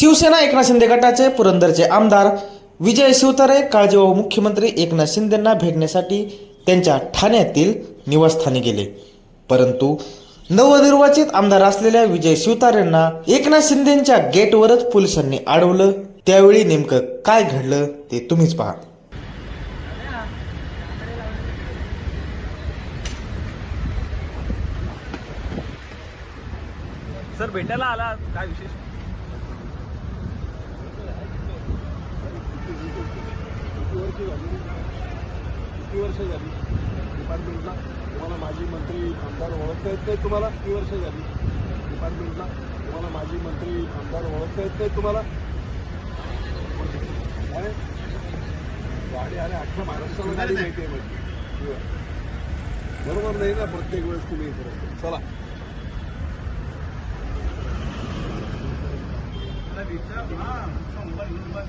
शिवसेना एकनाथ शिंदे गटाचे पुरंदरचे आमदार विजय शिवतारे काळजीवाहू मुख्यमंत्री एकनाथ शिंदेंना भेटण्यासाठी त्यांच्या ठाण्यातील निवासस्थानी गेले. परंतु नवनिर्वाचित आमदार असलेल्या विजय शिवतारेंना एकनाथ शिंदेच्या गेटवरच पोलिसांनी अडवलं. त्यावेळी नेमकं काय घडलं ते तुम्हीच पहा. सर भेटायला आला काय विशेष? वर्ष झाली. किती वर्ष झाली? डिपार्टमेंटला. तुम्हाला माजी मंत्री आमदार ओळखता येत नाही तुम्हाला? किती वर्ष झाली? डिपार्टमेंटला. तुम्हाला माजी मंत्री आमदार ओळखता येत नाही तुम्हाला? गाडी अरे अख्ख्या महाराष्ट्राला गाडी माहिती आहे बरोबर नाही ना प्रत्येक वेळेस तुम्ही करत चला. हा